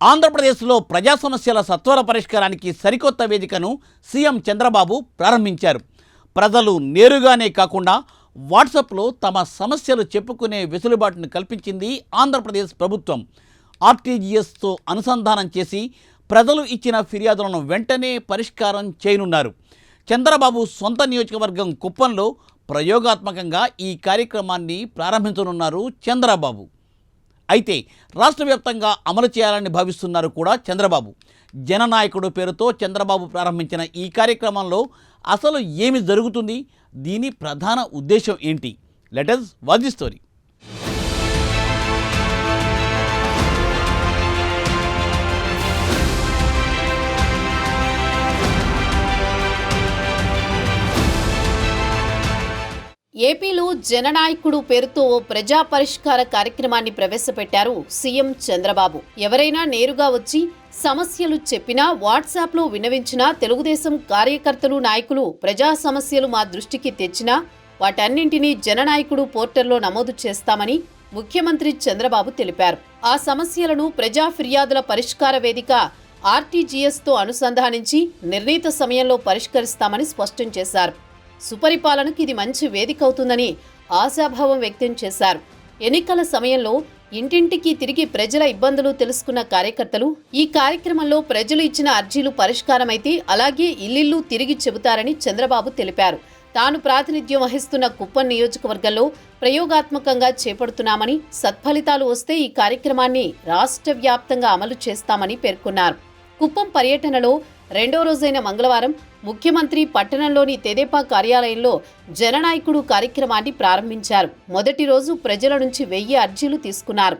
ఆంధ్రప్రదేశ్లో ప్రజా సమస్యల సత్వర పరిష్కారానికి సరికొత్త వేదికను సీఎం చంద్రబాబు ప్రారంభించారు. ప్రజలు నేరుగానే కాకుండా వాట్సాప్లో తమ సమస్యలు చెప్పుకునే వెసులుబాటును కల్పించింది ఆంధ్రప్రదేశ్ ప్రభుత్వం. ఆర్టీజీఎస్తో అనుసంధానం చేసి ప్రజలు ఇచ్చిన ఫిర్యాదులను వెంటనే పరిష్కారం చేయనున్నారు. చంద్రబాబు సొంత నియోజకవర్గం కుప్పంలో ప్రయోగాత్మకంగా ఈ కార్యక్రమాన్ని ప్రారంభించనున్నారు చంద్రబాబు. అయితే రాష్ట్ర వ్యాప్తంగా అమలు చేయాలని భావిస్తున్నారు కూడా చంద్రబాబు. జననాయకుడు పేరుతో చంద్రబాబు ప్రారంభించిన ఈ కార్యక్రమంలో అసలు ఏమి జరుగుతుంది? దీని ప్రధాన ఉద్దేశం ఏంటి? లెటర్స్ వాచ్ స్టోరీ ఏపీ జననాయకుడు పేరుతో ఓ ప్రజా పరిష్కార కార్యక్రమాన్ని ప్రవేశపెట్టారు సీఎం చంద్రబాబు. ఎవరైనా నేరుగా వచ్చి సమస్యలు చెప్పినా వాట్సాప్లో వినవించినా తెలుగుదేశం కార్యకర్తలు నాయకులు ప్రజా సమస్యలు మా దృష్టికి తెచ్చినా వాటన్నింటినీ జననాయకుడు పోర్టల్లో నమోదు చేస్తామని ముఖ్యమంత్రి చంద్రబాబు తెలిపారు. ఆ సమస్యలను ప్రజా ఫిర్యాదుల పరిష్కార వేదిక ఆర్టీజీఎస్తో అనుసంధానించి నిర్ణీత సమయంలో పరిష్కరిస్తామని స్పష్టం చేశారు. సుపరిపాలనకు ఇది మంచి వేదిక అవుతుందని ఆశాభావం వ్యక్తం చేశారు. ఎన్నికల సమయంలో ఇంటింటికి తిరిగి ప్రజల ఇబ్బందులు తెలుసుకున్న కార్యకర్తలు ఈ కార్యక్రమంలో ప్రజలు ఇచ్చిన అర్జీలు పరిష్కారమైతే అలాగే ఇల్లిల్లు తిరిగి చెబుతారని చంద్రబాబు తెలిపారు. తాను ప్రాతినిధ్యం వహిస్తున్న కుప్పం నియోజకవర్గంలో ప్రయోగాత్మకంగా చేపడుతున్నామని సత్ఫలితాలు వస్తే ఈ కార్యక్రమాన్ని రాష్ట్ర వ్యాప్తంగా అమలు చేస్తామని పేర్కొన్నారు. కుప్పం పర్యటనలో రెండో రోజైన మంగళవారం ముఖ్యమంత్రి పట్టణంలోని తెదేపా కార్యాలయంలో జననాయకుడు కార్యక్రమాన్ని ప్రారంభించారు. మొదటి రోజు ప్రజల నుంచి వెయ్యి అర్జీలు తీసుకున్నారు.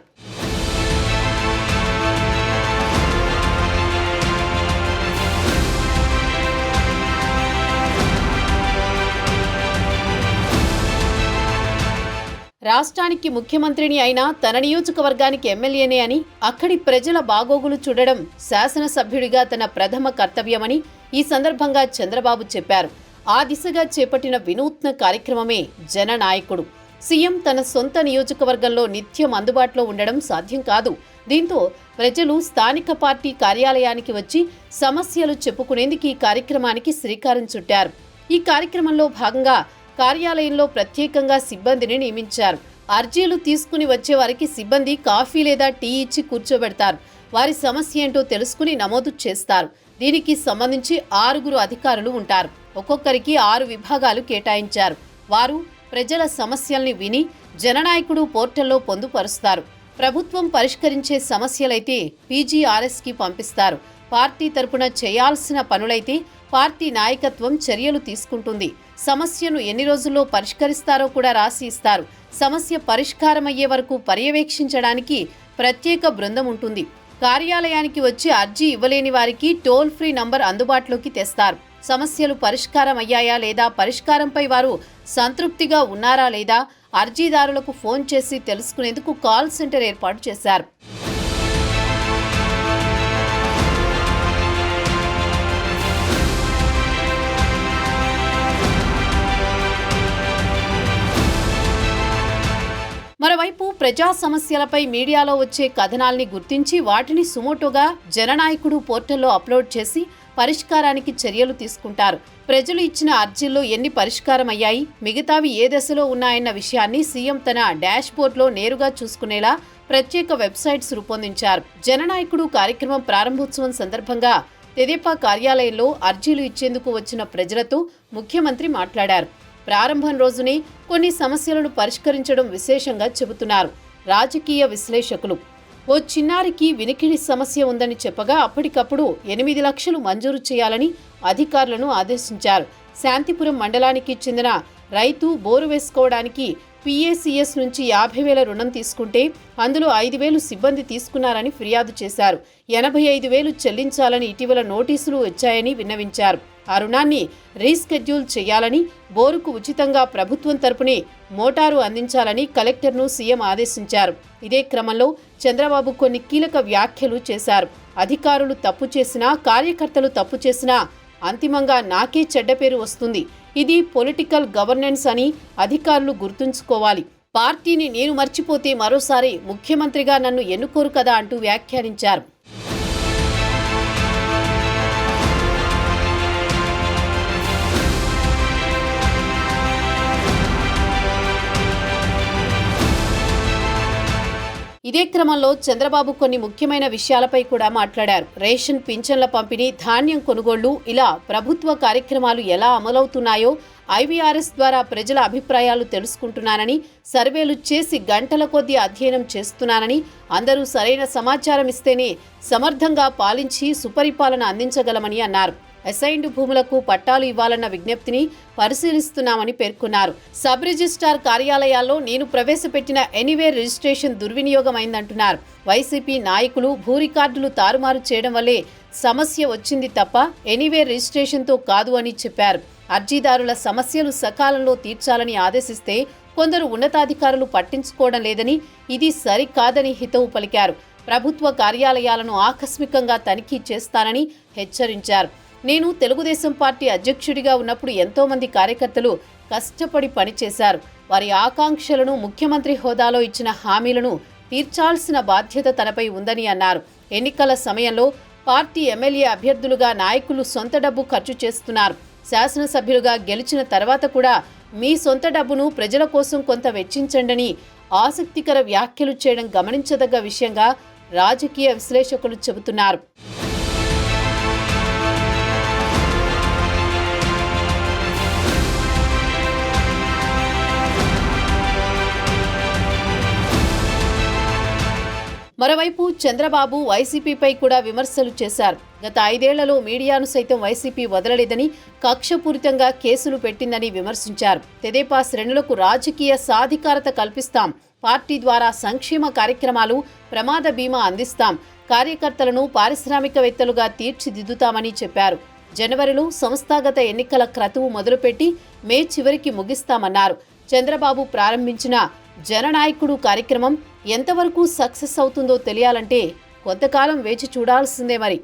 రాష్ట్రానికి ముఖ్యమంత్రిని అయినా తన నియోజకవర్గానికి ఎమ్మెల్యేనే అని అక్కడి ప్రజల బాగోగులు చూడడం శాసనసభ్యుడిగా తన ప్రథమ కర్తవ్యమని ఈ సందర్భంగా చంద్రబాబు చెప్పారు. ఆ దిశగా చేపట్టిన వినూత్న కార్యక్రమమే జననాయకుడు సీఎం తన సొంత నియోజకవర్గంలో నిత్యం అందుబాటులో ఉండడం సాధ్యం కాదు. దీంతో ప్రజలు స్థానిక పార్టీ కార్యాలయానికి వచ్చి సమస్యలు చెప్పుకునేందుకు ఈ కార్యక్రమానికి శ్రీకారం చుట్టారు. ఈ కార్యక్రమంలో భాగంగా కార్యాలయంలో ప్రత్యేకంగా సిబ్బందిని నియమించారు. అర్జీలు తీసుకుని వచ్చే వారికి సిబ్బంది కాఫీ లేదా టీ ఇచ్చి కూర్చోబెడతారు. వారి సమస్య ఏంటో తెలుసుకుని నమోదు చేస్తారు. దీనికి సంబంధించి ఆరుగురు అధికారులు ఉంటారు. ఒక్కొక్కరికి ఆరు విభాగాలు కేటాయించారు. వారు ప్రజల సమస్యల్ని విని జననాయకుడు పోర్టల్లో పొందుపరుస్తారు. ప్రభుత్వం పరిష్కరించే సమస్యలైతే పీజీఆర్ఎస్కి పంపిస్తారు. పార్టీ తరపున చేయాల్సిన పనులైతే పార్టీ నాయకత్వం చర్యలు తీసుకుంటుంది. సమస్యను ఎన్ని రోజుల్లో పరిష్కరిస్తారో కూడా రాసి ఇస్తారు. సమస్య పరిష్కారమయ్యే వరకు పర్యవేక్షించడానికి ప్రత్యేక బృందం ఉంటుంది. కార్యాలయానికి వచ్చి అర్జీ ఇవ్వలేని వారికి టోల్ ఫ్రీ నంబర్ అందుబాటులోకి తెస్తారు. సమస్యలు పరిష్కారం అయ్యాయా లేదా పరిష్కారంపై వారు సంతృప్తిగా ఉన్నారా లేదా అర్జీదారులకు ఫోన్ చేసి తెలుసుకునేందుకు కాల్ సెంటర్ ఏర్పాటు చేశారు. ప్రజా సమస్యలపై మీడియాలో వచ్చే కథనాల్ని గుర్తించి వాటిని సుమోటోగా జననాయకుడు పోర్టల్లో అప్లోడ్ చేసి పరిష్కారానికి చర్యలు తీసుకుంటారు. ప్రజలు ఇచ్చిన అర్జీల్లో ఎన్ని పరిష్కారమయ్యాయి మిగతావి ఏ దశలో ఉన్నాయన్న విషయాన్ని సీఎం తన డాష్బోర్డ్లో నేరుగా చూసుకునేలా ప్రత్యేక వెబ్సైట్స్ రూపొందించారు. జననాయకుడు కార్యక్రమం ప్రారంభోత్సవం సందర్భంగా తెదేపా కార్యాలయంలో అర్జీలు ఇచ్చేందుకు వచ్చిన ప్రజలతో ముఖ్యమంత్రి మాట్లాడారు. ప్రారంభం రోజునే కొన్ని సమస్యలను పరిష్కరించడం విశేషంగా చెబుతున్నారు రాజకీయ విశ్లేషకులు. ఓ చిన్నారికి వినికిడి సమస్య ఉందని చెప్పగా అప్పటికప్పుడు ఎనిమిది లక్షలు మంజూరు చేయాలని అధికారులను ఆదేశించారు. శాంతిపురం మండలానికి చెందిన రైతు బోరు వేసుకోవడానికి పీఏసీఎస్ నుంచి యాభై వేల రుణం తీసుకుంటే అందులో ఐదు వేలు సిబ్బంది తీసుకున్నారని ఫిర్యాదు చేశారు. ఎనభై ఐదు వేలు చెల్లించాలని ఇటీవల నోటీసులు వచ్చాయని విన్నవించారు. ఆ రుణాన్ని రీస్కెడ్యూల్ చేయాలని బోరుకు ఉచితంగా ప్రభుత్వం తరపునే మోటారు అందించాలని కలెక్టర్ను సీఎం ఆదేశించారు. ఇదే క్రమంలో చంద్రబాబు కొన్ని కీలక వ్యాఖ్యలు చేశారు. అధికారులు తప్పు చేసినా కార్యకర్తలు తప్పు చేసినా అంతిమంగా నాకే చెడ్డ పేరు వస్తుంది. ఇది పొలిటికల్ గవర్నెన్స్ అని అధికారులు గుర్తుంచుకోవాలి. పార్టీని నేను మర్చిపోతే మరోసారి ముఖ్యమంత్రిగా నన్ను ఎన్నుకోరు కదా అంటూ వ్యాఖ్యానించారు. ఇదే క్రమంలో చంద్రబాబు కొన్ని ముఖ్యమైన విషయాలపై కూడా మాట్లాడారు. రేషన్ పింఛన్ల పంపిణీ ధాన్యం కొనుగోళ్ళు ఇలా ప్రభుత్వ కార్యక్రమాలు ఎలా అమలవుతున్నాయో ఐవీఆర్ఎస్ ద్వారా ప్రజల అభిప్రాయాలు తెలుసుకుంటున్నానని సర్వేలు చేసి గంటల కొద్దీ అధ్యయనం చేస్తున్నానని అందరూ సరైన సమాచారం ఇస్తేనే సమర్థంగా పాలించి సుపరిపాలన అందించగలమని అన్నారు. అసైన్డ్ భూములకు పట్టాలు ఇవ్వాలన్న విజ్ఞప్తిని పరిశీలిస్తున్నామని పేర్కొన్నారు. సబ్ రిజిస్ట్రార్ కార్యాలయాల్లో నేను ప్రవేశపెట్టిన ఎనీవేర్ రిజిస్ట్రేషన్ దుర్వినియోగమైందంటున్నారు. వైసీపీ నాయకులు భూ రికార్డులు తారుమారు చేయడం వల్లే సమస్య వచ్చింది తప్ప ఎనీవేర్ రిజిస్ట్రేషన్తో కాదు అని చెప్పారు. అర్జీదారుల సమస్యలు సకాలంలో తీర్చాలని ఆదేశిస్తే కొందరు ఉన్నతాధికారులు పట్టించుకోవడం లేదని ఇది సరికాదని హితవు పలికారు. ప్రభుత్వ కార్యాలయాలను ఆకస్మికంగా తనిఖీ చేస్తానని హెచ్చరించారు. నేను తెలుగుదేశం పార్టీ అధ్యక్షుడిగా ఉన్నప్పుడు ఎంతోమంది కార్యకర్తలు కష్టపడి పనిచేశారు. వారి ఆకాంక్షలను ముఖ్యమంత్రి హోదాలో ఇచ్చిన హామీలను తీర్చాల్సిన బాధ్యత తనపై ఉందని అన్నారు. ఎన్నికల సమయంలో పార్టీ ఎమ్మెల్యే అభ్యర్థులుగా నాయకులు సొంత డబ్బు ఖర్చు చేస్తున్నారు. శాసనసభ్యులుగా గెలిచిన తర్వాత కూడా మీ సొంత డబ్బును ప్రజల కోసం కొంత వెచ్చించండని ఆసక్తికర వ్యాఖ్యలు చేయడం గమనించదగ్గ విషయంగా రాజకీయ విశ్లేషకులు చెబుతున్నారు. మరోవైపు చంద్రబాబు వైసీపీపై కూడా విమర్శలు చేశారు. గత ఐదేళ్ళలో మీడియాను సైతం వైసీపీ వదలలేదని కక్షపూరితంగా కేసులు పెట్టిందని విమర్శించారు. తెదేపా శ్రేణులకు రాజకీయ సాధికారత కల్పిస్తాం. పార్టీ ద్వారా సంక్షేమ కార్యక్రమాలు ప్రమాద బీమా అందిస్తాం. కార్యకర్తలను పారిశ్రామికవేత్తలుగా తీర్చిదిద్దుతామని చెప్పారు. జనవరిలో సంస్థాగత ఎన్నికల క్రతువు మొదలుపెట్టి మే చివరికి ముగిస్తామన్నారు. చంద్రబాబు ప్రారంభించిన జననాయకుడు కార్యక్రమం ఎంతవరకు సక్సెస్ అవుతుందో తెలియాలంటే కొంతకాలం వేచి చూడాల్సిందే మరి.